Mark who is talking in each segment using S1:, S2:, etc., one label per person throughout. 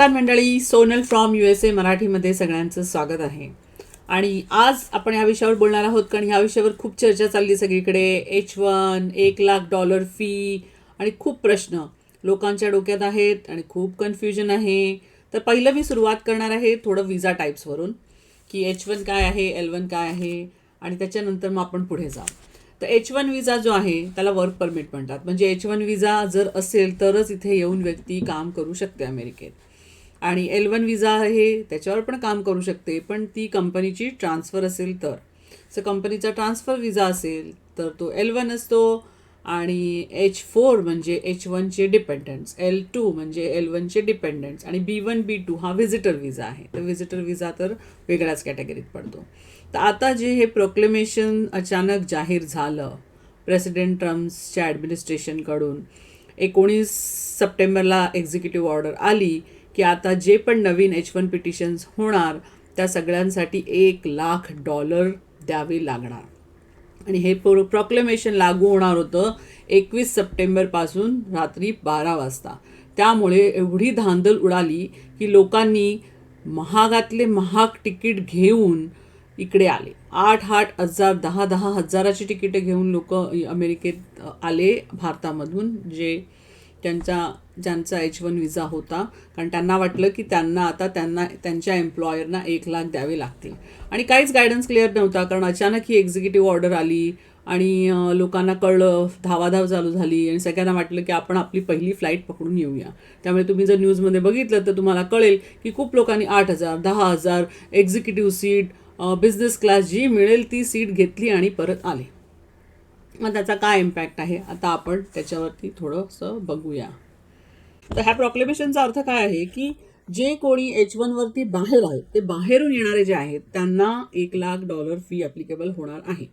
S1: नमस्कार मंडळी Sonal from U S A मराठीमध्ये सगळ्यांचं स्वागत आहे. आणि आज आपण या विषयावर बोलणार आहोत कारण ह्या विषयावर खूप चर्चा चालली सगळीकडे. एच वन एक लाख डॉलर फी आणि खूप प्रश्न. लोकांच्या डोक्यात आहेत आणि खूप कन्फ्युजन आहे. तर पहिलं मी सुरुवात करणार आहे थोडं विजा टाईप्सवरून की एच वन काय आहे एल वन काय आहे आणि त्याच्यानंतर मग आपण पुढे जाऊ. तर एच वन विजा जो आहे त्याला वर्क परमिट म्हणतात. म्हणजे एच वन विजा जर असेल तरच इथे येऊन व्यक्ती काम करू शकते अमेरिकेत. आणि एल वन विजा आहे त्याच्यावर पण काम करू शकते पण ती कंपनीची ट्रान्सफर असेल तर. सो कंपनीचा ट्रान्सफर विजा असेल तर तो एल वन असतो आणि एच फोर म्हणजे एच वनचे डिपेंडंट्स एल टू म्हणजे एल वनचे डिपेंडंट्स आणि बी वन बी टू हा व्हिजिटर विजा आहे. तर व्हिजिटर विजा तर वेगळ्याच कॅटेगरीत पडतो. तर आता जे हे प्रोक्लेमेशन अचानक जाहीर झालं प्रेसिडेंट ट्रम्प्सच्या ॲडमिनिस्ट्रेशनकडून एकोणीस सप्टेंबरला एक्झिक्युटिव्ह ऑर्डर आली की आता जे पण नवीन एच वन पिटिशन्स होणार त्या सगळ्यांसाठी एक लाख डॉलर द्यावे लागणार. आणि हे प्रो प्रॉक्लेमेशन लागू होणार होतं एकवीस सप्टेंबरपासून रात्री बारा वाजता. त्यामुळे एवढी धांदल उडाली की लोकांनी महागातले महाग तिकीट घेऊन इकडे आले. आठ आठ हजार दहा दहा हजाराची तिकीटं घेऊन लोक अमेरिकेत आले भारतामधून जे त्यांचा ज्यांचा एच वन विजा होता. कारण त्यांना वाटलं की त्यांना आता त्यांना त्यांच्या एम्प्लॉयरना एक लाख द्यावे लागतील. आणि काहीच गायडन्स क्लिअर नव्हता. कारण अचानक ही एक्झिक्युटिव्ह ऑर्डर आली आणि लोकांना कळलं धावाधाव चालू झाली आणि सगळ्यांना वाटलं की आपण आपली पहिली फ्लाईट पकडून येऊया. त्यामुळे तुम्ही जर न्यूजमध्ये बघितलं तर तुम्हाला कळेल की खूप लोकांनी आठ हजार दहा हजार एक्झिक्युटिव्ह सीट बिझनेस क्लास जी मिळेल ती सीट घेतली आणि परत आले. मग त्याचा काय इम्पॅक्ट आहे? आता आपण त्याच्यावरती थोडंसं बघूया. तर ह्या प्रॉक्लेमेशनचा अर्थ काय आहे की जे कोणी एच वनवरती बाहेर आहेत ते बाहेरून येणारे जे आहेत त्यांना एक लाख डॉलर फी ॲप्लिकेबल होणार आहे.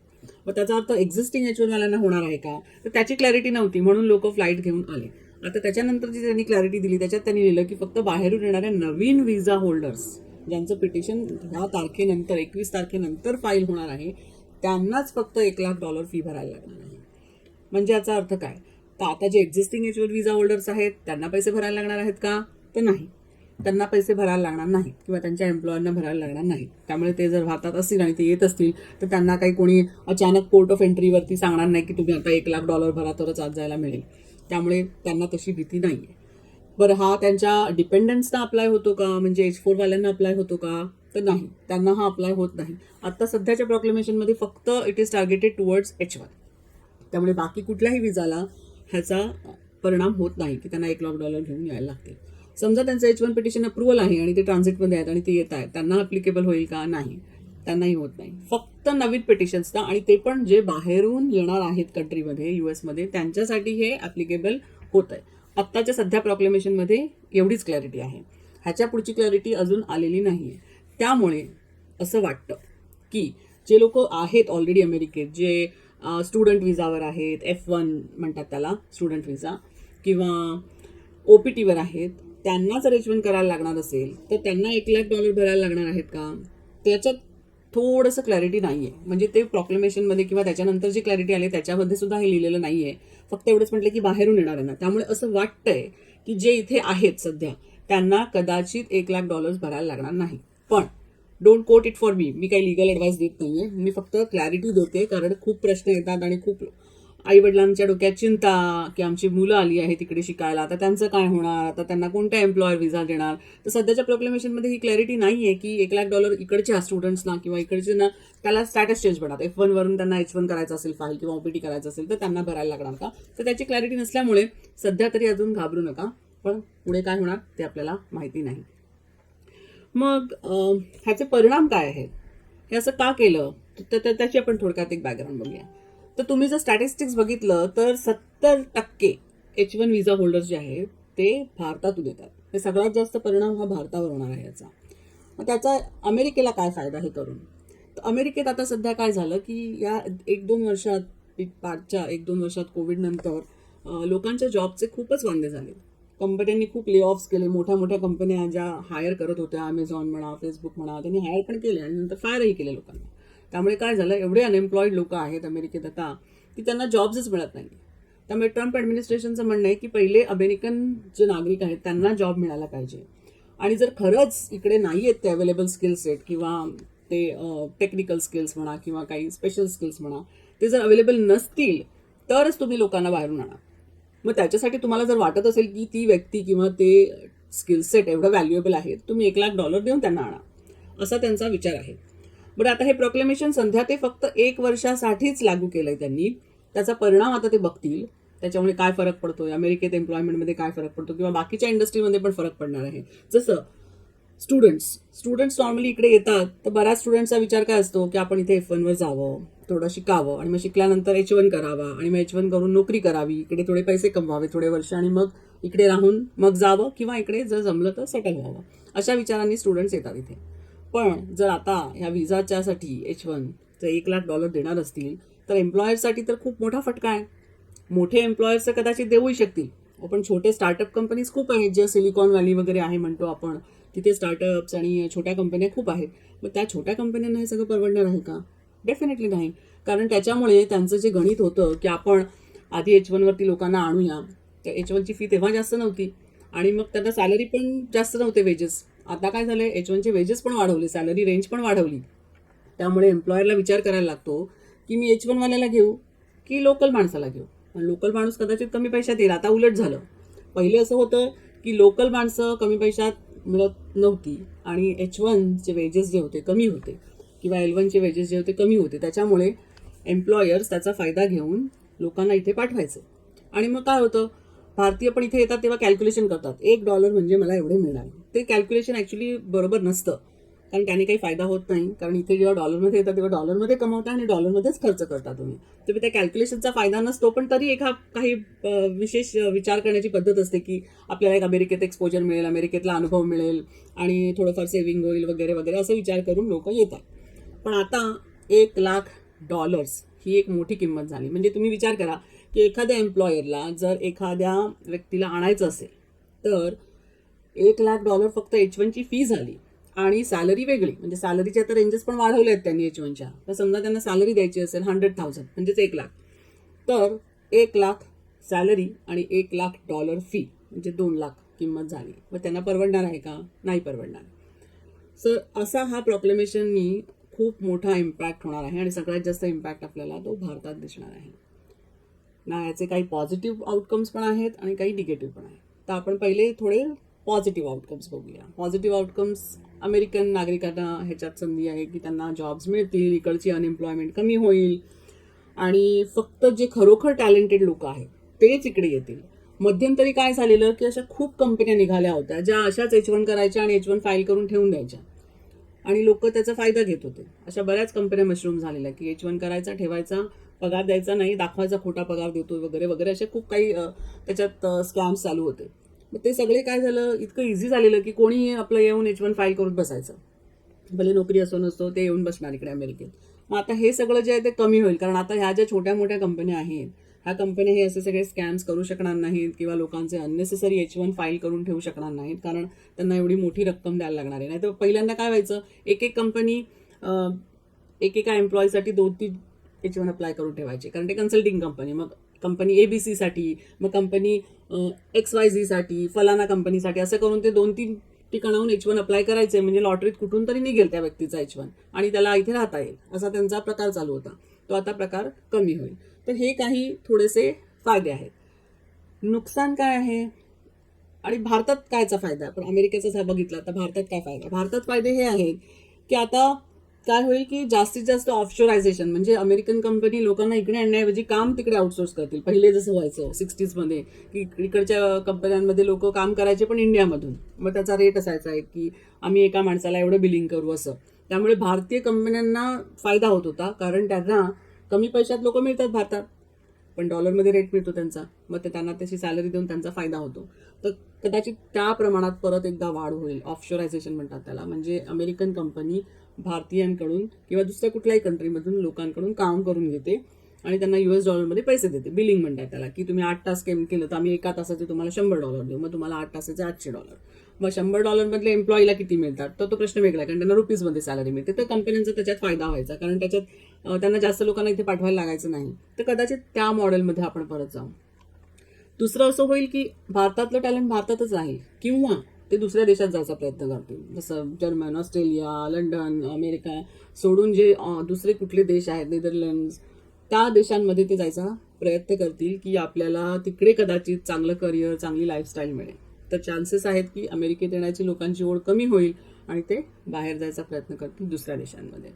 S1: मग त्याचा अर्थ एक्झिस्टिंग एच वनवाल्यांना होणार आहे का? तर त्याची क्लॅरिटी नव्हती म्हणून लोक फ्लाईट घेऊन आले. आता त्याच्यानंतर जी त्यांनी क्लॅरिटी दिली त्याच्यात त्यांनी लिहिलं की फक्त बाहेरून येणाऱ्या नवीन व्हिजा होल्डर्स ज्यांचं पिटिशन ह्या तारखेनंतर एकवीस तारखेनंतर फाईल होणार आहे त्यांनाच फक्त एक लाख डॉलर फी भरायला लागणार आहे. म्हणजे याचा अर्थ काय? तर आता जे existing H visa visa holders आहेत त्यांना पैसे भरायला लागणार आहेत का? तर नाही. त्यांना पैसे भरायला लागणार नाहीत किंवा त्यांच्या एम्प्लॉयरना भरायला लागणार नाही त्यामुळे ते जर भारतात असतील आणि ते येत असतील तर त्यांना काही कोणी अचानक पोर्ट ऑफ एंट्रीवरती सांगणार नाही की तुम्ही आता एक लाख डॉलर भरा तरच आज जायला मिळेल. त्यामुळे त्यांना तशी भीती नाही आहे बरं हा त्यांच्या डिपेंडन्सना अप्लाय होतो का? म्हणजे एच फोरवाल्यांना अप्लाय होतो का? तर नाही त्यांना हा अप्लाय होत नाही. आत्ता सध्याच्या प्रॉक्लेमेशनमध्ये फक्त it is targeted towards H one त्यामुळे बाकी कुठल्याही विजाला ह्याचा परिणाम होत नाही की त्यांना एक लाख डॉलर घेऊन यायला लागतील. समजा त्यांचं एच वन पिटिशन अप्रुव्हल आहे आणि ते ट्रान्झिटमध्ये आहेत आणि ते येत आहेत त्यांना अप्लिकेबल होईल का? नाही. त्यांनाही होत नाही. फक्त नवीन पिटिशन्सना आणि ते पण जे बाहेरून येणार आहेत कंट्रीमध्ये यू एसमध्ये त्यांच्यासाठी हे ॲप्लिकेबल होत आहे. आत्ताच्या सध्या प्रॉक्लेमेशनमध्ये एवढीच क्लॅरिटी आहे. ह्याच्या पुढची क्लॅरिटी अजून आलेली नाही आहे त्यामुळे असं वाटतं की जे लोक आहेत ऑलरेडी अमेरिकेत जे स्टुडंट विजावर आहेत एफ वन म्हणतात त्याला स्टुडंट विजा किंवा ओ पी टीवर आहेत त्यांना जर एच वन करायला लागणार असेल तर त्यांना एक लाख डॉलर भरायला लागणार आहेत का? त्याच्यात थोडंसं क्लॅरिटी नाही आहे म्हणजे ते प्रॉक्लेमेशनमध्ये किंवा त्याच्यानंतर जी क्लॅरिटी आली त्याच्यामध्ये सुद्धा हे लिहिलेलं नाही आहे फक्त एवढंच म्हटलं की बाहेरून येणार ना. त्यामुळे असं वाटतंय की जे इथे आहेत सध्या त्यांना कदाचित एक लाख डॉलर्स भरायला लागणार नाही. पण don't quote it for me मी काही लिगल ॲडवाईस देत नाही आहे मी फक्त क्लॅरिटी देते कारण खूप प्रश्न येतात आणि खूप आईवडिलांच्या डोक्यात चिंता की आमची मुलं आली आहे तिकडे शिकायला. आता त्यांचं काय होणार? आता त्यांना कोणत्या एम्प्लॉयर विजा देणार? तर सध्याच्या प्रॉक्लेमेशनमध्ये ही क्लॅरिटी नाही आहे की एक लाख डॉलर इकडच्या स्टुडंट्सना किंवा इकडचे ना त्याला स्टॅटस चेंज बनतात एफ वरून त्यांना एच वन करायचं असेल फाईल किंवा ओपीटी करायचं असेल तर त्यांना भरायला लागणार का? तर त्याची क्लॅरिटी नसल्यामुळे सध्या तरी अजून घाबरू नका. पण पुढे काय होणार ते आपल्याला माहिती नाही. मग ह्याचे परिणाम काय आहेत? हे असं का केलं? तर त्याची आपण थोडक्यात एक बॅकग्राऊंड बघूया. तर तुम्ही जर स्टॅटिस्टिक्स बघितलं तर सत्तर टक्के एच वन व्हिजा होल्डर्स जे आहेत ते भारतातून येतात. हे सगळ्यात जास्त परिणाम हा भारतावर होणार आहे याचा. मग त्याचा अमेरिकेला काय फायदा हे करून? तर अमेरिकेत आता सध्या काय झालं की या एक दोन वर्षात पाचच्या एक दोन वर्षात कोविडनंतर लोकांच्या जॉबचे खूपच वांदे झाले कंपन्यांनी खूप ले ऑफ्स केले. मोठ्या मोठ्या कंपन्या ज्या हायर करत होत्या अमेझॉन म्हणा फेसबुक म्हणा त्यांनी हायर पण केले आणि नंतर फायरही केले लोकांना. त्यामुळे काय झालं? एवढे अनएम्प्लॉईड लोक आहेत अमेरिकेत आता की त्यांना जॉब्सच मिळत नाही त्यामुळे ट्रम्प ॲडमिनिस्ट्रेशनचं म्हणणं आहे की पहिले अमेरिकन जे नागरिक आहेत त्यांना जॉब मिळाला पाहिजे. आणि जर खरंच इकडे नाही आहेत ते अवेलेबल स्किल सेट किंवा ते टेक्निकल स्किल्स म्हणा किंवा काही स्पेशल स्किल्स म्हणा ते जर अवेलेबल नसतील तरच तुम्ही लोकांना बाहेरून आणा. मग त्याच्यासाठी तुम्हाला जर वाटत असेल की ती व्यक्ती किंवा ते स्किलसेट एवढं व्हॅल्युएबल आहे तुम्ही एक लाख डॉलर देऊन त्यांना आणा. असा त्यांचा विचार आहे. बरं आता हे प्रोक्लेमेशन सध्या ते फक्त एक वर्षासाठीच लागू केलंय त्यांनी. त्याचा परिणाम आता ते बघतील. त्याच्यामुळे काय फरक पडतो अमेरिकेत एम्प्लॉयमेंटमध्ये काय फरक पडतो? किंवा बाकीच्या इंडस्ट्रीमध्ये पण फरक पडणार आहे. जसं स्टुडंट्स स्टुडंट्स नॉर्मली इकडे येतात. तर बऱ्याच स्टुडंट्सचा विचार काय असतो? की आपण इथे एफ वनवर जावं. थोडं शिकावं आणि मग शिकल्यानंतर एच वन करावा आणि मग एच वन करून नोकरी करावी. इकडे थोडे पैसे कमवावे थोडे वर्ष आणि मग इकडे राहून मग जावं किंवा इकडे जर जमलं तर सेटल व्हावं. अशा विचारांनी स्टुडंट्स येतात इथे. पण जर आता ह्या विजाच्यासाठी एच वनचं एक लाख डॉलर देणार असतील तर एम्प्लॉयर्ससाठी तर खूप मोठा फटका आहे. मोठे एम्प्लॉयर्स तर कदाचित देऊही शकतील. हो, पण छोटे स्टार्टअप कंपनीज खूप आहेत जे सिलिकॉन व्हॅली वगैरे आहे म्हणतो आपण. तिथे स्टार्टअप्स आणि छोट्या कंपन्या खूप आहेत. मग त्या छोट्या कंपन्यांना हे सगळं परवडणार आहे का? डेफिनेटली नाही. कारण त्याच्यामुळे त्यांचं जे गणित होतं की आपण आधी एच वनवरती लोकांना आणूया त्या एच वनची फी तेव्हा जास्त नव्हती. आणि मग त्यांना सॅलरी पण जास्त नव्हते वेजेस आता काय झालं एच वनचे वेजेस पण वाढवले सॅलरी रेंज पण वाढवली. त्यामुळे एम्प्लॉयरला विचार करायला लागतो की मी एच वनवाल्याला घेऊ की लोकल माणसाला घेऊ? पण लोकल माणूस कदाचित कमी पैशात येईल. आता उलट झालं. पहिले असं होतं की लोकल माणसं कमी पैशात मिळत नव्हती आणि एच वनचे वेजेस जे होते कमी होते. किंवा एल वनचे वेजेस जे होते कमी होते. त्याच्यामुळे एम्प्लॉयर्स त्याचा फायदा घेऊन लोकांना इथे पाठवायचे. आणि मग काय होतं? भारतीय पण इथे येतात तेव्हा कॅल्क्युलेशन करतात. एक डॉलर म्हणजे मला एवढे मिळणार. ते कॅल्क्युलेशन ॲक्च्युली बरोबर नसतं. कारण त्याने काही फायदा होत नाही. कारण इथे जेव्हा डॉलरमध्ये येतात तेव्हा डॉलरमध्ये कमवता आणि डॉलरमध्येच खर्च करता तुम्ही. तर त्या कॅल्क्युलेशनचा फायदा नसतो. पण तरी एका काही विशेष विचार करण्याची पद्धत असते की आपल्याला एक अमेरिकेत एक्सपोजर मिळेल अमेरिकेतला अनुभव मिळेल आणि थोडंफार सेव्हिंग होईल वगैरे वगैरे असं विचार करून लोक येतात. पण आता एक लाख डॉलर्स ही एक मोठी किंमत झाली. म्हणजे तुम्ही विचार करा की एखाद्या एम्प्लॉयरला जर एखाद्या व्यक्तीला आणायचं असेल तर एक लाख डॉलर फक्त एच वनची फी झाली आणि सॅलरी वेगळी. म्हणजे सॅलरीच्या तर रेंजेस पण वाढवले आहेत त्यांनी एच वनच्या तर समजा त्यांना सॅलरी द्यायची असेल हंड्रेड थाउजंड म्हणजेच एक लाख. तर एक लाख सॅलरी आणि एक लाख डॉलर फी म्हणजे दोन लाख किंमत झाली. मग त्यांना परवडणार आहे का? नाही परवडणार. सर असा हा प्रॉक्लेमेशननी खूप मोठा इम्पॅक्ट होणार आहे आणि सगळ्यात जास्त इम्पॅक्ट आपल्याला तो भारतात दिसणार आहे. ना याचे काही पॉझिटिव्ह आउटकम्स पण आहेत आणि काही निगेटिव्ह पण आहेत. तर आपण पहिले थोडे पॉझिटिव्ह आउटकम्स बघूया. पॉझिटिव्ह आउटकम्स अमेरिकन नागरिकांना ह्याच्यात संधी आहे की त्यांना जॉब्स मिळतील इकडची अनएम्प्लॉयमेंट कमी होईल आणि फक्त जे खरोखर टॅलेंटेड लोक आहेत तेच इकडे येतील. मध्यंतरी काय झालेलं की अशा खूप कंपन्या निघाल्या होत्या ज्या अशाच एच वन करायच्या आणि एच वन फाईल करून ठेवून द्यायच्या. आणि लोक त्याचा फायदा घेत होते. अशा बऱ्याच कंपन्या मशरूम झालेल्या की एच वन करायचा ठेवायचा पगार द्यायचा नाही दाखवायचा खोटा पगार देतो वगैरे वगैरे असे खूप काही त्याच्यात स्कॅम्स चालू होते. मग ते सगळे काय झालं इतकं इझी झालेलं की कोणी आपलं येऊन एच वन फाईल करून बसायचं. भले नोकरी असो नसतो ते येऊन बसणार इकडे अमेरिकेत मग आता हे सगळं जे आहे ते कमी होईल. कारण आता ह्या ज्या छोट्या मोठ्या कंपन्या आहेत ह्या कंपन्या हे असे सगळे स्कॅम्स करू शकणार नाहीत किंवा लोकांचे अननेसेसरी एच वन फाईल करून ठेवू शकणार नाहीत. कारण त्यांना एवढी मोठी रक्कम द्यायला लागणार आहे. नाही तर पहिल्यांदा काय व्हायचं? एक एक कंपनी एकेका एम्प्लॉईसाठी दोन तीन एच वन अप्लाय करून ठेवायचे. कारण ते कन्सल्टिंग कंपनी मग कंपनी ए बी सीसाठी मग कंपनी एक्स वाय झीसाठी फलाना कंपनीसाठी असं करून ते दोन तीन ठिकाणाहून एच वन अप्लाय करायचे. म्हणजे लॉटरीत कुठून तरी निघेल त्या व्यक्तीचा एच वन आणि त्याला इथे राहता येईल. असा त्यांचा प्रकार चालू होता. तो आता प्रकार कमी होईल. तर हे काही थोडेसे फायदे आहेत. नुकसान काय आहे? आणि भारतात कायचा फायदा? पण आपण अमेरिकेचाच हा बघितला तर भारतात काय फायदा? भारतात फायदे हे आहेत की आता काय होईल की जास्तीत जास्त ऑफशोरायझेशन म्हणजे अमेरिकन कंपनी लोकांना इकडे आणण्याऐवजी काम तिकडे आउटसोर्स करतील. पहिले जसं व्हायचं सिक्स्टीजमध्ये की इकडच्या कंपन्यांमध्ये लोक काम करायचे पण इंडियामधून. मग त्याचा रेट असायचा आहे की आम्ही एका माणसाला एवढं बिलिंग करू असं. त्यामुळे भारतीय कंपन्यांना फायदा होत होता कारण त्यांना कमी पैशात लोक मिळतात भारतात. पण डॉलरमध्ये रेट मिळतो त्यांचा. मग ते त्यांना त्याची सॅलरी देऊन त्यांचा फायदा होतो. तर कदाचित त्या प्रमाणात परत एकदा वाढ होईल. ऑफशोरायझेशन म्हणतात त्याला. म्हणजे अमेरिकन कंपनी भारतीयांकडून किंवा दुसऱ्या कुठल्याही कंट्रीमधून लोकांकडून काम करून घेते आणि त्यांना यू एस डॉलरमध्ये पैसे देते. बिलिंग म्हणतात त्याला. की तुम्ही आठ तास केम केलं तर आम्ही एका तासाचे तुम्हाला शंभर डॉलर देऊ. मग तुम्हाला आठ तासाचे आठशे डॉलर मग शंभर डॉलरमधले एम्प्लॉईला किती मिळतात? तर तो प्रश्न वेगळा आहे. कारण त्यांना रुपीजमध्ये सॅलरी मिळते. तर कंपन्यांचा त्याच्यात फायदा व्हायचा. कारण त्याच्यात त्यांना जास्त लोकांना इथे पाठवायला लागायचं नाही. तर कदाचित त्या मॉडेलमध्ये आपण परत जाऊ. दुसरं असं होईल की भारतातलं टॅलेंट भारतातच राहील किंवा ते दुसऱ्या देशात जायचा प्रयत्न करतील. जसं जर्मन ऑस्ट्रेलिया लंडन अमेरिका सोडून जे दुसरे कुठले देश आहेत नेदरलँड्स त्या देशांमध्ये ते जायचा प्रयत्न करतील की आपल्याला तिकडे कदाचित चांगलं करिअर चांगली लाईफस्टाईल मिळेल. तर चान्सेस आहेत की अमेरिकेत येण्याची लोकांची ओढ कमी होईल आणि ते बाहेर जायचा प्रयत्न करतील दुसऱ्या देशांमध्ये.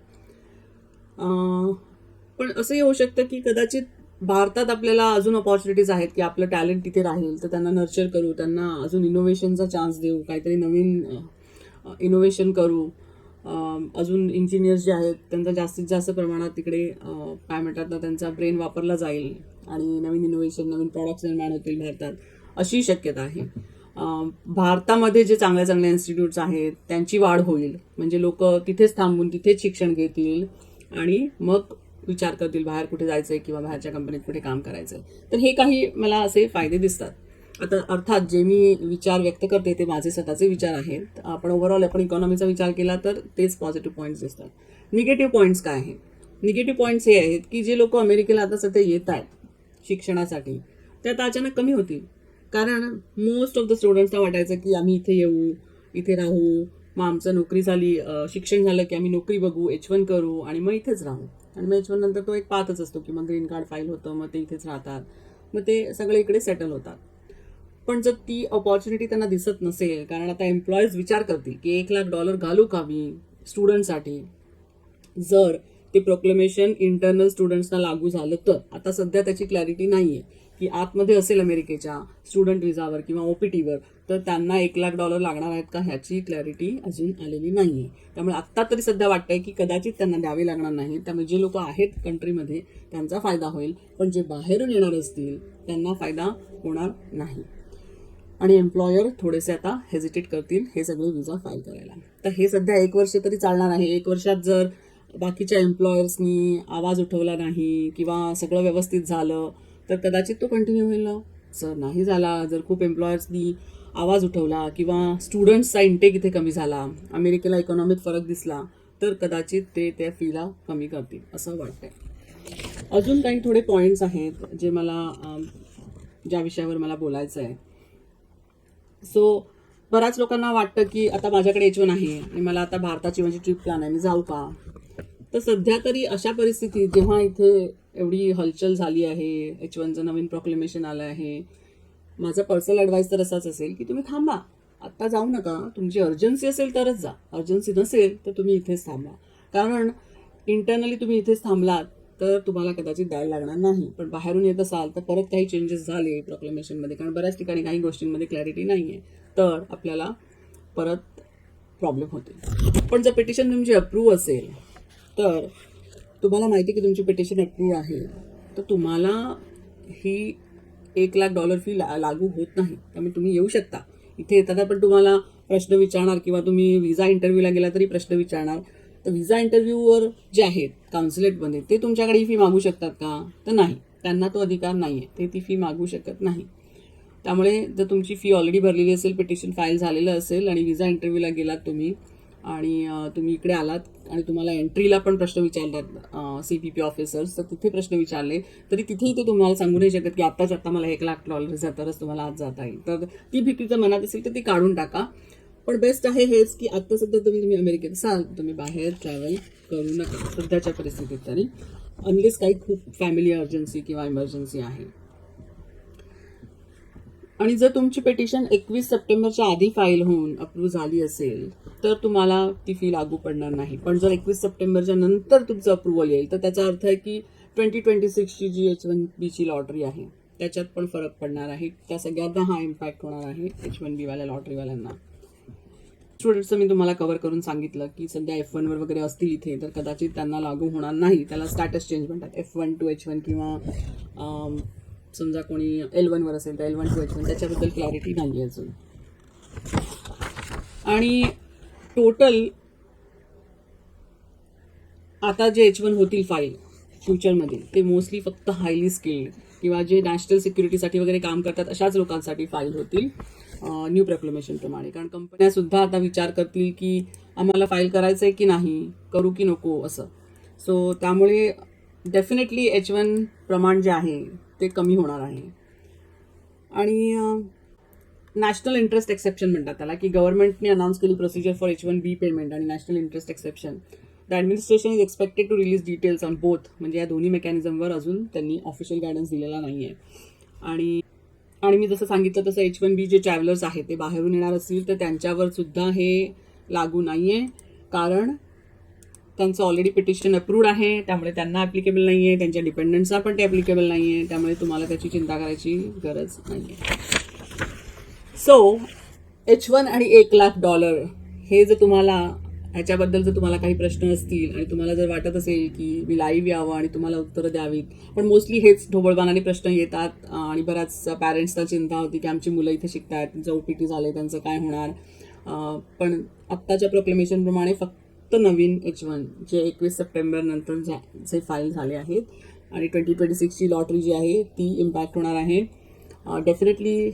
S1: पण असंही होऊ शकतं की कदाचित भारतात आपल्याला अजून ऑपॉर्च्युनिटीज आहेत की आपलं टॅलेंट तिथे राहील तर त्यांना नर्चर करू त्यांना अजून इनोव्हेशनचा चान्स देऊ काहीतरी नवीन इनोव्हेशन करू. अजून इंजिनियर्स जे आहेत त्यांचा जास्तीत जास्त प्रमाणात तिकडे काय म्हणतात ना त्यांचा ब्रेन वापरला जाईल आणि नवीन इनोव्हेशन नवीन प्रॉडक्ट्स निर्माण होतील भारतात अशी शक्यता आहे. भारतामध्ये जे चांगल्या चांगल्या इन्स्टिट्यूट्स आहेत त्यांची वाढ होईल. म्हणजे लोक तिथेच थांबून तिथेच शिक्षण घेतील. आणि मग विचार करतील बाहेर कुठे जायचंय किंवा बाहेरच्या कंपनीत कुठे काम करायचंय. तर हे काही मला असे फायदे दिसतात. आता अर्थात जे मी विचार व्यक्त करते ते माझे स्वतःचे विचार आहेत. आपण ओव्हरऑल आपण इकॉनॉमीचा विचार केला तर तेच पॉझिटिव्ह पॉईंट्स दिसतात. निगेटिव्ह पॉईंट्स काय आहेत? निगेटिव्ह पॉईंट्स हे आहेत की जे लोक अमेरिकेला आता सध्या येत आहेत शिक्षणासाठी ते आता अचानक कमी होतील. कारण मोस्ट ऑफ द स्टुडंट्सला वाटायचं की आम्ही इथे येऊ इथे राहू. मग आमचं नोकरी झाली शिक्षण झालं की आम्ही नोकरी बघू एच वन करू आणि मग इथेच राहू. आणि मग एच वन नंतर तो एक पाहतच असतो की मग ग्रीन कार्ड फाईल होतं मग ते इथेच राहतात. मग ते सगळे इकडे सेटल होतात. पण जर ती ऑपॉर्च्युनिटी त्यांना दिसत नसेल कारण आता एम्प्लॉईज विचार करतील की एक लाख डॉलर घालू का मी स्टुडंटसाठी जर ते प्रोक्लेमेशन इंटरनल स्टुडंट्सना लागू झालं तर. आता सध्या त्याची क्लॅरिटी नाही आहे की आतमध्ये असेल अमेरिकेच्या स्टुडंट विजावर किंवा ओपीटीवर तर त्यांना एक लाख डॉलर लागणार आहेत का ह्याची क्लॅरिटी अजून आलेली नाही आहे त्यामुळे आत्ता तरी सध्या वाटतंय की कदाचित त्यांना द्यावे लागणार नाही. त्यामुळे जे लोक आहेत कंट्रीमध्ये त्यांचा फायदा होईल. पण जे बाहेरून येणार असतील त्यांना फायदा होणार नाही. आणि एम्प्लॉयर थोडेसे आता हेजिटेट करतील हे सगळे विजा फाईल करायला. तर हे सध्या एक वर्ष तरी चालणार आहे. एक वर्षात जर बाकीच्या एम्प्लॉयर्सनी आवाज उठवला नाही किंवा सगळं व्यवस्थित झालं तर कदाचित तो कंटिन्यू होईल ना. सर नाही झाला. जर खूप एम्प्लॉयर्सनी आवाज उठवला किंवा स्टुडंट्सचा इंटेक इथे कमी झाला अमेरिकेला इकॉनॉमीत फरक दिसला तर कदाचित ते त्या फीला कमी करतील असं वाटतंय. अजून काही थोडे पॉईंट्स आहेत जे मला ज्या विषयावर मला बोलायचं आहे सो बऱ्याच लोकांना वाटतं की आता माझ्याकडे एच वन आहे आणि मला आता भारताची माझी ट्रिप प्लॅन आहे. मी जाऊ का? तर सध्या तरी अशा परिस्थितीत जेव्हा इथे एवढी हलचल झाली आहे एच वनचं नवीन प्रॉक्लेमेशन आलं आहे माझा पर्सनल ॲडवाईस तर असाच असेल की तुम्ही थांबा. आत्ता जाऊ नका. तुमची अर्जन्सी असेल तरच जा. अर्जन्सी नसेल तर तुम्ही इथेच थांबा. कारण इंटरनली तुम्ही इथेच थांबलात तर तुम्हाला कदाचित द्यायला लागणार नाही. पण बाहेरून येत असाल तर परत काही चेंजेस झाले प्रॉक्लेमेशनमध्ये कारण बऱ्याच ठिकाणी काही गोष्टींमध्ये क्लॅरिटी नाही आहे तर आपल्याला परत प्रॉब्लेम होते. पण जर पिटिशन तुमची अप्रूव्ह असेल तर तुम्हाला माहिती आहे की तुमची पिटिशन अप्रूव्ह आहे. तर तुम्हाला ही एक लाख डॉलर फी ला लागू होत नाही. त्यामुळे तुम्ही येऊ शकता. इथे येताना पण तुम्हाला प्रश्न विचारणार किंवा तुम्ही विजा इंटरव्ह्यूला गेला तरी प्रश्न विचारणार. तर विजा इंटरव्ह्यूवर जे आहेत काउन्सिलेटमध्ये ते तुमच्याकडे ही फी मागू शकतात का? तर नाही. त्यांना तो अधिकार नाही आहे ते ती फी मागू शकत नाही. त्यामुळे जर तुमची फी ऑलरेडी भरलेली असेल पिटिशन फाईल झालेलं असेल आणि विजा इंटरव्ह्यूला गेलात तुम्ही आणि तुम्ही इकडे आलात आणि तुम्हाला एंट्रीला पण प्रश्न विचारतात सी पी पी ऑफिसर्स तर तिथे प्रश्न विचारले तरी तिथेही ते तुम्हाला सांगू नाही शकत की आत्ताच आत्ता मला एक लाख डॉलर तरच तुम्हाला आज जाता येईल. तर ती भीती जर मनात असेल तर ती काढून टाका. पण बेस्ट आहे हेच की आत्ता सध्या तुम्ही तुम्ही अमेरिकेत असाल तुम्ही बाहेर ट्रॅव्हल करू नका. सध्याच्या परिस्थितीत तरी. अनलेस काही खूप फॅमिली अर्जन्सी किंवा इमर्जन्सी आहे. आणि जर तुमची पेटिशन एकवीस सप्टेंबरच्या आधी फाईल होऊन अप्रूव्ह झाली असेल तर तुम्हाला ती फी लागू पडणार नाही. पण जर एकवीस सप्टेंबरच्या नंतर तुमचं अप्रुव्हल येईल तर त्याचा अर्थ आहे की ट्वेंटी ट्वेंटी सिक्सची जी एच वन बीची लॉटरी आहे त्याच्यात पण फरक पडणार आहे. त्या सगळ्यांना हा इम्पॅक्ट होणार आहे एच वन बीवाल्या लॉटरीवाल्यांना स्टुडंट्सचं मी तुम्हाला कव्हर करून सांगितलं की सध्या एफ वनवर वगैरे असतील इथे तर कदाचित त्यांना लागू होणार नाही. त्याला स्टॅटस चेंज म्हणतात. F one to H one किंवा समजा कोणी एल वनवर असेल तर L one to H one त्याच्याबद्दल क्लॅरिटी नाही आहे अजून. आणि टोटल आता जे एच वन होतील फाईल फ्युचरमध्ये ते मोस्टली फक्त हायली स्किल्ड किंवा जे नॅशनल सिक्युरिटीसाठी वगैरे काम करतात अशाच लोकांसाठी फाईल होतील न्यू प्रक्लेमेशन प्रमाणे. कारण कंपन्यासुद्धा आता विचार करतील की आम्हाला फाईल करायचं आहे की नाही करू की नको असं. सो त्यामुळे डेफिनेटली एच वन प्रमाण जे आहे ते कमी होणार आहे. आणि नॅशनल इंटरेस्ट एक्सेप्शन म्हणतात त्याला की गव्हर्नमेंटने अनाऊन्स केली procedure for H one B payment आणि national interest exception the administration is expected to release details on both म्हणजे या दोन्ही मेकॅनिझमवर अजून त्यांनी ऑफिशियल गायडन्स दिलेला नाही आहे आणि आणि मी जसं सांगितलं तसं H one B J travellers आहेत ते बाहेरून येणार असतील तर त्यांच्यावर सुद्धा हे लागू नाही आहे कारण त्यांचं ऑलरेडी पिटिशन अप्रूव्ड आहे त्यामुळे त्यांना ॲप्लिकेबल नाही आहे त्यांच्या डिपेंडंट्सना पण ते ॲप्लिकेबल नाही आहे त्यामुळे तुम्हाला त्याची चिंता करायची गरज नाही आहे सो एच वन आणि एक लाख डॉलर हे जर तुम्हाला ह्याच्याबद्दल जर तुम्हाला काही प्रश्न असतील आणि तुम्हाला जर वाटत असेल की मी लाईव्ह यावं आणि तुम्हाला उत्तरं द्यावीत पण मोस्टली हेच ढोबळबानाने प्रश्न येतात आणि बऱ्याच पॅरेंट्सला चिंता होती की आमची मुलं इथे शिकतात त्यांचं ओ पी टी झाले त्यांचं काय होणार? पण आत्ताच्या प्रोक्लेमेशनप्रमाणे फक्त फक्त नवीन एच वन जे एकवीस सप्टेंबर नंतर झा जे फाईल झाले आहेत आणि ट्वेंटी ट्वेंटी सिक्सची लॉटरी जी आहे ती इम्पॅक्ट होणार आहे. डेफिनेटली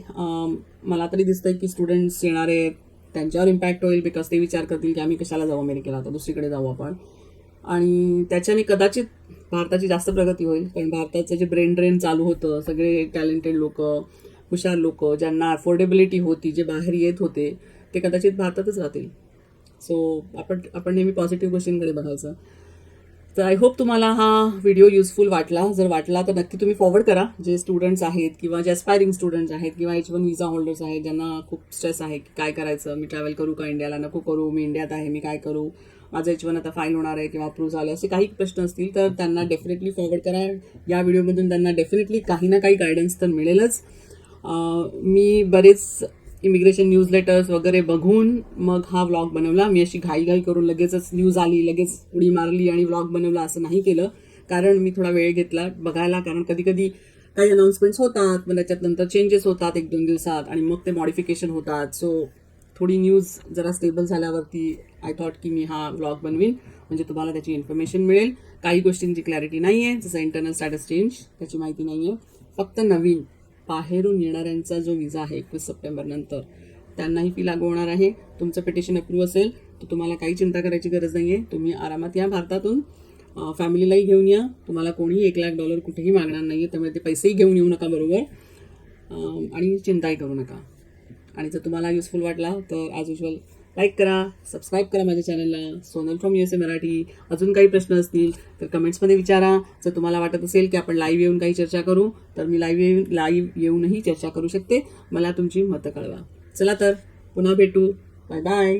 S1: मला तरी दिसतं की स्टुडंट्स येणारे आहेत, त्यांच्यावर इम्पॅक्ट होईल बिकॉज ते विचार करतील की आम्ही कशाला जाऊ अमेरिकेला आता दुसरीकडे जाऊ आपण. आणि त्याच्याने कदाचित भारताची जास्त प्रगती होईल कारण भारताचं जे ब्रेन ड्रेन चालू होतं सगळे टॅलेंटेड लोक हुशार लोक ज्यांना अफोर्डेबिलिटी होती जे बाहेर येत होते ते कदाचित भारतातच राहतील. सो आपण आपण नेहमी पॉझिटिव्ह गोष्टींकडे बघायचं. तर आय होप तुम्हाला हा व्हिडिओ युजफुल वाटला. जर वाटला तर नक्की तुम्ही फॉरवर्ड करा. जे स्टुडंट्स आहेत किंवा जे अस्पायरिंग स्टुडंट्स आहेत किंवा एच वन विजा होल्डर्स आहेत ज्यांना खूप स्ट्रेस आहे की काय करायचं? मी ट्रॅव्हल करू का इंडियाला नको करू. मी इंडियात आहे मी काय करू? माझं एच वन आता फाईल होणार आहे किंवा अप्रूव्ह झालं. असे काही प्रश्न असतील तर त्यांना डेफिनेटली फॉरवर्ड करा. या व्हिडिओमधून त्यांना डेफिनेटली काही ना काही गायडन्स तर मिळेलच. मी बरेच इमिग्रेशन न्यूज लेटर्स वगैरे बघून मग हा व्लॉग बनवला. मी अशी घाईघाई करून लगेचच न्यूज आली लगेच उडी मारली आणि व्लॉग बनवला असं नाही केलं. कारण मी थोडा वेळ घेतला बघायला. कारण कधी कधी काही अनाऊन्समेंट्स होतात मग त्याच्यात नंतर चेंजेस होतात एक दोन दिवसात आणि मग ते मॉडिफिकेशन होतात. सो थोडी न्यूज जरा स्टेबल झाल्यावरती आय थॉट की मी हा व्लॉग बनवीन. म्हणजे तुम्हाला त्याची इन्फॉर्मेशन मिळेल. काही गोष्टींची क्लॅरिटी नाही आहे जसं इंटरनल स्टॅटस चेंज त्याची माहिती नाही आहे फक्त नवीन बाहेरून येणाऱ्यांचा जो विजा आहे एकवीस सप्टेंबरनंतर त्यांनाही फी लागू होणार आहे. तुमचं पिटिशन अप्रूव्ह असेल तर तुम्हाला काही चिंता करायची गरज नाही आहे तुम्ही आरामात या भारतातून. फॅमिलीलाही घेऊन या. तुम्हाला कोणीही एक लाख डॉलर कुठेही मागणार नाही आहे त्यामुळे ते पैसेही घेऊन येऊ नका बरोबर. आणि चिंताही करू नका. आणि जर तुम्हाला युजफुल वाटला तर ॲज युजल लाईक करा सबस्क्राईब करा माझ्या चॅनलला. Sonal from U S A Marathi. अजून काही प्रश्न असतील तर कमेंट्समध्ये विचारा. जर तुम्हाला वाटत असेल की आपण लाईव्ह येऊन काही चर्चा करू तर मी लाईव्ह येऊन लाईव्ह येऊनही चर्चा करू शकते. मला तुमची मतं कळवा. चला तर पुन्हा भेटू. Bye bye